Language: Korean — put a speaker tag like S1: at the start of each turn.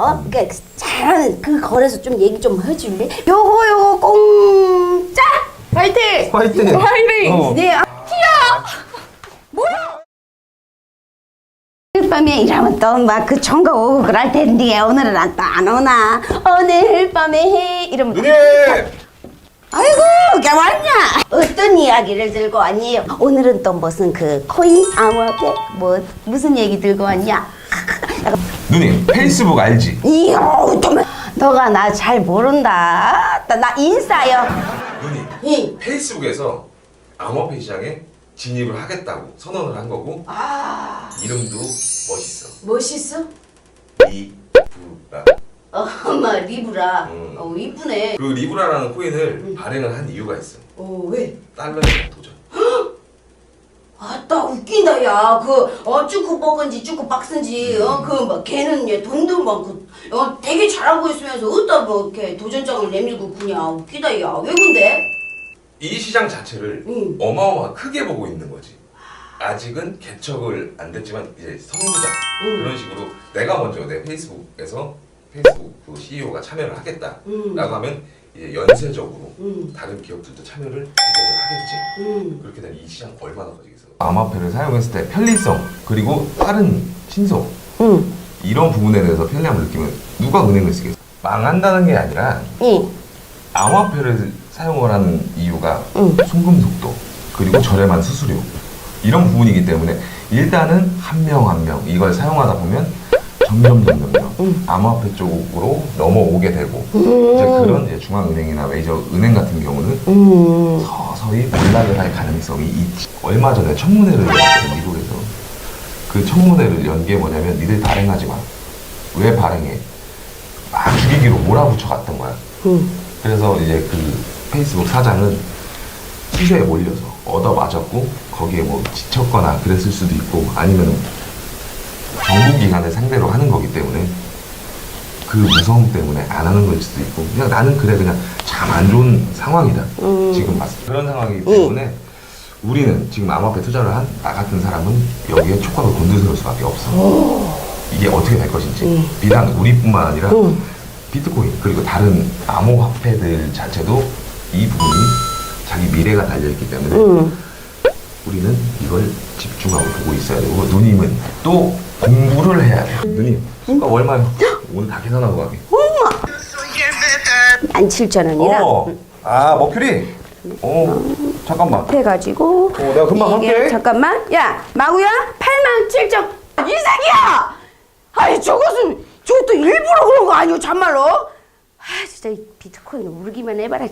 S1: 어 그러니까 잘하는 그 거래소 좀 얘기 좀 해줄래? 요거 요거 공짜
S2: 화이팅!
S3: 화이팅!
S2: 화이팅!
S3: 어.
S1: 네 아, 오늘 밤에 이러면 또 막그 총각 오고 그럴 텐데 오늘은 안, 또안 오나 오늘 밤에 해 이러면
S3: 누님!
S1: 아이고 이게 왔냐 어떤 이야기를 들고 왔니 오늘은 또 무슨 그 코인 암호화폐 뭐 무슨 얘기 들고 왔냐
S3: 누님 페이스북 알지?
S1: 정말 너가 나 잘 모른다 나, 나 인싸요
S3: 누님
S1: 이.
S3: 페이스북에서 암호화폐 시장에 진입을 하겠다고 선언을 한 거고 이름도 멋있어
S1: 멋있어?
S3: 리브라
S1: 어, 엄마 리브라
S3: 음.
S1: 어 이쁘네
S3: 그 리브라라는 코인을 발행을 한 이유가 있어
S1: 어 왜?
S3: 달러에
S1: 아따 웃긴다 야그어 쭈꾸 뻑은지 쭈꾸 빡슨지
S3: 음.
S1: 어그막 걔는 얘 돈도 많고 어 되게 잘하고 있으면서 어디다 뭐 이렇게 도전장을 내밀고 그냐 웃기다 야왜 근데?
S3: 이 시장 자체를
S1: 음.
S3: 어마어마 크게 보고 있는 거지 아직은 개척을 안 됐지만 이제 선구자
S1: 음.
S3: 그런 식으로 내가 먼저 내 페이스북에서 페이스북 그 CEO가 참여를 하겠다라고
S1: 음.
S3: 하면 이제 연쇄적으로
S1: 음.
S3: 다른 기업들도 참여를 하겠지
S1: 음.
S3: 그렇게 되면 이 시장 얼마나 커지겠어 암호화폐를 사용했을 때 편리성 그리고 빠른 신속
S1: 응.
S3: 이런 부분에 대해서 편리함을 느끼면 누가 은행을 쓰겠어 망한다는 게 아니라
S1: 이.
S3: 암호화폐를 사용을 하는 이유가
S1: 응.
S3: 송금 속도 그리고 저렴한 수수료 이런 부분이기 때문에 일단은 한 명 한 명 이걸 사용하다 보면 점점 점점점
S1: 응.
S3: 암호화폐 쪽으로 넘어오게 되고
S1: 음.
S3: 이제 그런 이제 중앙은행이나 메이저 은행 같은 경우는
S1: 음.
S3: 서서히 몰락을 할 가능성이 있지. 얼마 전에 청문회를 열었어요, 미국에서. 그 청문회를 연 게 뭐냐면 니들 발행하지 마. 왜 발행해? 막 죽이기로 몰아붙여 갔던 거야.
S1: 음.
S3: 그래서 이제 그 페이스북 사장은 수세에 몰려서 얻어 맞았고 거기에 뭐 지쳤거나 그랬을 수도 있고 아니면 정부기관을 상대로 하는 거기 때문에 그 무서움 때문에 안 하는 걸 수도 있고 그냥 나는 그래 그냥 참 안 좋은 상황이다
S1: 음.
S3: 지금 봤을 때 그런 상황이기 때문에 우리는 지금 암호화폐 투자를 한 나 같은 사람은 여기에 촉각을 곤두세울 수밖에 없어 이게 어떻게 될 것인지
S1: 음.
S3: 비단 우리뿐만 아니라
S1: 음.
S3: 비트코인 그리고 다른 암호화폐들 자체도 이 부분이 자기 미래가 달려있기 때문에
S1: 음.
S3: 우리는 이걸 집중하고 보고 있어야 되고 누님은 또 공부를 해야 돼요. 누님 수가 얼마요? 오늘 다 계산하고 가게.
S1: 17,000원이라?
S3: 어. 아 머큐리? 어 잠깐만.
S1: 해가지고
S3: 어, 내가 금방
S1: 이게-
S3: 할게.
S1: 잠깐만. 야 마구야 87,000 이상이야! 아이 저것은 저것도 일부러 그런 거 아니오 참말로? 아 진짜 이 비트코인 울기만 해봐라